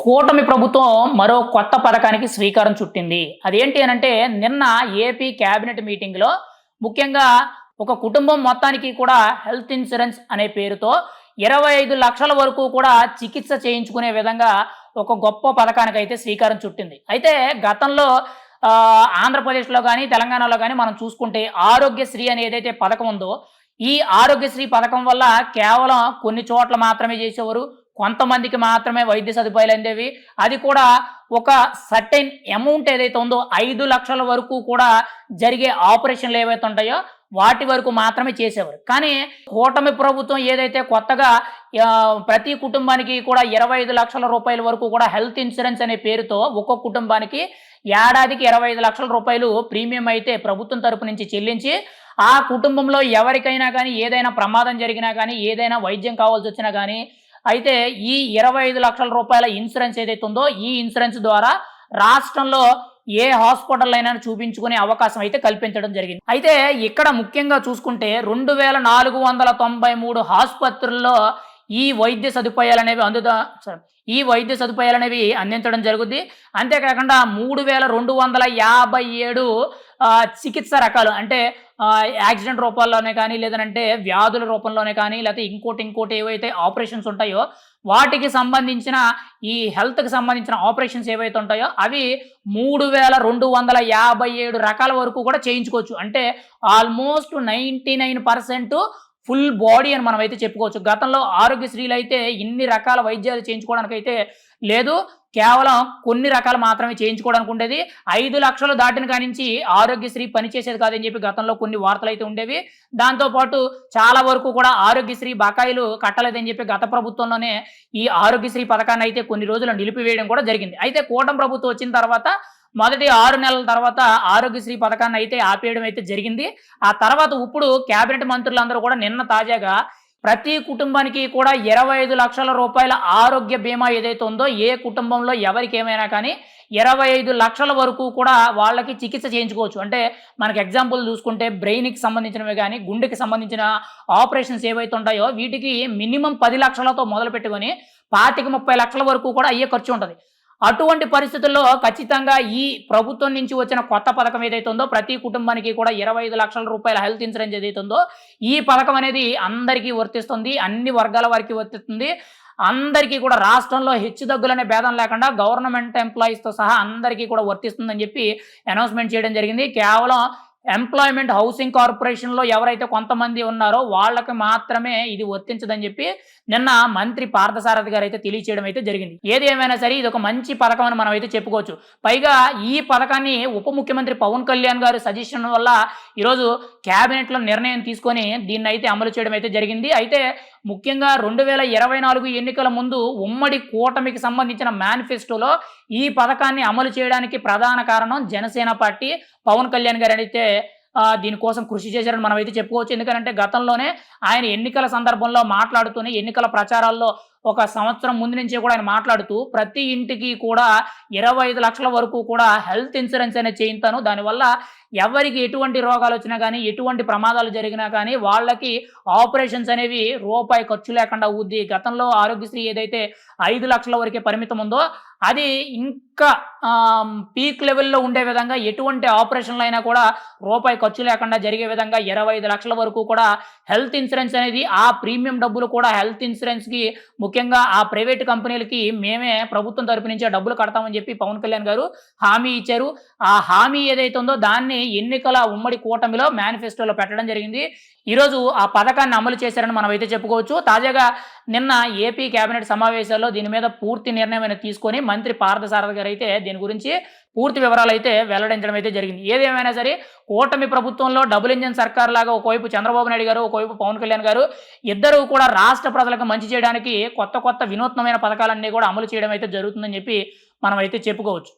కూటమి ప్రభుత్వం మరో కొత్త పథకానికి శ్రీకారం చుట్టింది. అదేంటి అని అంటే నిన్న ఏపీ కేబినెట్ మీటింగ్లో ముఖ్యంగా ఒక కుటుంబం మొత్తానికి కూడా హెల్త్ ఇన్సూరెన్స్ అనే పేరుతో ఇరవై ఐదు లక్షల వరకు కూడా చికిత్స చేయించుకునే విధంగా ఒక గొప్ప పథకానికి అయితే శ్రీకారం చుట్టింది. అయితే గతంలో ఆంధ్రప్రదేశ్లో కానీ తెలంగాణలో కానీ మనం చూసుకుంటే ఆరోగ్యశ్రీ అని ఏదైతే పథకం ఉందో ఈ ఆరోగ్యశ్రీ పథకం వల్ల కేవలం కొన్ని చోట్ల మాత్రమే చేసేవారు. కొంతమందికి మాత్రమే వైద్య సదుపాయాలు అందేవి. అది కూడా ఒక సర్టెన్ అమౌంట్ ఏదైతే ఉందో ఐదు లక్షల వరకు కూడా జరిగే ఆపరేషన్లు ఏవైతే ఉంటాయో వాటి వరకు మాత్రమే చేసేవారు. కానీ కూటమి ప్రభుత్వం ఏదైతే కొత్తగా ప్రతి కుటుంబానికి కూడా ఇరవై ఐదు లక్షల రూపాయల వరకు కూడా హెల్త్ ఇన్సూరెన్స్ అనే పేరుతో ఒక్కొక్క కుటుంబానికి ఏడాదికి ఇరవై ఐదు లక్షల రూపాయలు ప్రీమియం అయితే ప్రభుత్వం తరపు నుంచి చెల్లించి ఆ కుటుంబంలో ఎవరికైనా కానీ ఏదైనా ప్రమాదం జరిగినా కానీ ఏదైనా వైద్యం కావాల్సి వచ్చినా కానీ అయితే ఈ ఇరవై ఐదు లక్షల రూపాయల ఇన్సూరెన్స్ ఏదైతే ఉందో ఈ ఇన్సూరెన్స్ ద్వారా రాష్ట్రంలో ఏ హాస్పిటల్ అయినా చూపించుకునే అవకాశం అయితే కల్పించడం జరిగింది. అయితే ఇక్కడ ముఖ్యంగా చూసుకుంటే రెండు వేల నాలుగు వందల తొంభై మూడు ఆసుపత్రుల్లో ఈ వైద్య సదుపాయాలు అనేవి అందుదా ఈ వైద్య సదుపాయాలు అనేవి అందించడం జరుగుద్ది. అంతేకాకుండా మూడు వేల రెండు వందల యాభై ఏడు చికిత్స రకాలు అంటే యాక్సిడెంట్ రూపంలోనే కానీ లేదంటే వ్యాధుల రూపంలోనే కానీ లేకపోతే ఇంకోటి ఇంకోటి ఏవైతే ఆపరేషన్స్ ఉంటాయో వాటికి సంబంధించిన ఈ హెల్త్కి సంబంధించిన ఆపరేషన్స్ ఏవైతే ఉంటాయో అవి మూడు వేల రెండు వందల యాభై ఏడు రకాల వరకు కూడా చేయించుకోవచ్చు. అంటే almost ninety nine percent full body అని మనం అయితే చెప్పుకోవచ్చు. గతంలో ఆరోగ్యశ్రీలు అయితే ఇన్ని రకాల వైద్యాలు చేయించుకోవడానికి అయితే లేదు. కేవలం కొన్ని రకాలు మాత్రమే చేయించుకోవడానికి ఉండేది ఐదు లక్షలు దాటిన కానించి ఆరోగ్యశ్రీ పనిచేసేది కాదని చెప్పి గతంలో కొన్ని వార్తలు అయితే ఉండేవి దాంతోపాటు చాలా వరకు కూడా ఆరోగ్యశ్రీ బకాయిలు కట్టలేదని చెప్పి గత ప్రభుత్వంలోనే ఈ ఆరోగ్యశ్రీ పథకాన్ని అయితే కొన్ని రోజులు నిలిపివేయడం కూడా జరిగింది. అయితే కూటమి ప్రభుత్వం వచ్చిన తర్వాత మొదటి ఆరు నెలల తర్వాత ఆరోగ్యశ్రీ పథకాన్ని అయితే ఆపేయడం అయితే జరిగింది. ఆ తర్వాత ఇప్పుడు కేబినెట్ మంత్రులందరూ కూడా నిన్న తాజాగా ప్రతి కుటుంబానికి కూడా ఇరవై ఐదు లక్షల రూపాయల ఆరోగ్య బీమా ఏదైతే ఉందో ఏ కుటుంబంలో ఎవరికి ఏమైనా కానీ ఇరవై ఐదు లక్షల వరకు కూడా వాళ్ళకి చికిత్స చేయించుకోవచ్చు. అంటే మనకి ఎగ్జాంపుల్ చూసుకుంటే బ్రెయిన్కి సంబంధించినవి కానీ గుండెకి సంబంధించిన ఆపరేషన్స్ ఏవైతే ఉంటాయో వీటికి మినిమం పది లక్షలతో మొదలు పెట్టుకొని పాతిక ముప్పై లక్షల వరకు కూడా అయ్యే ఖర్చు ఉంటుంది. అటువంటి పరిస్థితుల్లో ఖచ్చితంగా ఈ ప్రభుత్వం నుంచి వచ్చిన కొత్త పథకం ఏదైతే ఉందో ప్రతి కుటుంబానికి కూడా ఇరవై ఐదు లక్షల రూపాయల హెల్త్ ఇన్సూరెన్స్ ఏదైతే ఉందో ఈ పథకం అనేది అందరికీ వర్తిస్తుంది అన్ని వర్గాల వారికి వర్తిస్తుంది. అందరికీ కూడా రాష్ట్రంలో హెచ్చు దగ్గులనే భేదం లేకుండా గవర్నమెంట్ ఎంప్లాయీస్తో సహా అందరికీ కూడా వర్తిస్తుందని చెప్పి అనౌన్స్మెంట్ చేయడం జరిగింది. కేవలం ఎంప్లాయ్మెంట్ హౌసింగ్ కార్పొరేషన్లో ఎవరైతే కొంతమంది ఉన్నారో వాళ్ళకి మాత్రమే ఇది వర్తించదని చెప్పి నిన్న మంత్రి పార్థసారథి గారు అయితే తెలియచేయడం అయితే జరిగింది. ఏది ఏమైనా సరే ఇది ఒక మంచి పథకం అని మనం అయితే చెప్పుకోవచ్చు. పైగా ఈ పథకాన్ని ఉప ముఖ్యమంత్రి పవన్ కళ్యాణ్ గారు సజెషన్ వల్ల ఈరోజు క్యాబినెట్లో నిర్ణయం తీసుకొని దీన్ని అయితే అమలు చేయడం అయితే జరిగింది. అయితే ముఖ్యంగా రెండు వేల ఇరవై నాలుగు ఎన్నికల ముందు ఉమ్మడి కూటమికి సంబంధించిన మేనిఫెస్టోలో ఈ పథకాన్ని అమలు చేయడానికి ప్రధాన కారణం జనసేన పార్టీ. పవన్ కళ్యాణ్ గారు అయితే దీనికోసం కృషి చేశారని మనం అయితే చెప్పుకోవచ్చు. ఎందుకంటే గతంలోనే ఆయన ఎన్నికల సందర్భంలో మాట్లాడుతూనే ఎన్నికల ప్రచారాల్లో ఒక సంవత్సరం ముందు నుంచే కూడా ఆయన మాట్లాడుతూ ప్రతి ఇంటికి కూడా ఇరవై ఐదు లక్షల వరకు కూడా హెల్త్ ఇన్సూరెన్స్ అనేది చేయించాను. దానివల్ల ఎవరికి ఎటువంటి రోగాలు వచ్చినా కానీ ఎటువంటి ప్రమాదాలు జరిగినా కానీ వాళ్ళకి ఆపరేషన్స్ అనేవి రూపాయి ఖర్చు లేకుండా అవుద్ది గతంలో ఆరోగ్యశ్రీ ఏదైతే ఐదు లక్షల వరకే పరిమితం ఉందో అది ఇంకా పీక్ లెవెల్లో ఉండే విధంగా ఎటువంటి ఆపరేషన్లు అయినా కూడా రూపాయి ఖర్చు లేకుండా జరిగే విధంగా ఇరవై ఐదు లక్షల వరకు కూడా హెల్త్ ఇన్సూరెన్స్ అనేది ఆ ప్రీమియం డబ్బులు కూడా హెల్త్ ఇన్సూరెన్స్కి ముఖ్యంగా ఆ ప్రైవేట్ కంపెనీలకి మేమే ప్రభుత్వం తరపు నుంచే డబ్బులు కడతామని చెప్పి పవన్ కళ్యాణ్ గారు హామీ ఇచ్చారు. ఆ హామీ ఏదైతే ఉందో దాన్ని ఎన్నికల ఉమ్మడి కూటమిలో మేనిఫెస్టోలో పెట్టడం జరిగింది. ఈరోజు ఆ పథకాన్ని అమలు చేశారని మనం అయితే చెప్పుకోవచ్చు. తాజాగా నిన్న ఏపీ కేబినెట్ సమావేశాల్లో దీని మీద పూర్తి నిర్ణయం అనేది తీసుకొని మంత్రి పార్థసారథి గారు అయితే దీని గురించి పూర్తి వివరాలు అయితే వెల్లడించడం అయితే జరిగింది. ఏదేమైనా సరే కూటమి ప్రభుత్వంలో డబుల్ ఇంజన్ సర్కార్ లాగా ఒకవైపు చంద్రబాబు నాయుడు గారు ఒకవైపు పవన్ కళ్యాణ్ గారు ఇద్దరు కూడా రాష్ట్ర ప్రజలకు మంచి చేయడానికి కొత్త కొత్త వినూత్నమైన పథకాలన్నీ కూడా అమలు చేయడం అయితే జరుగుతుందని చెప్పి మనం అయితే చెప్పుకోవచ్చు.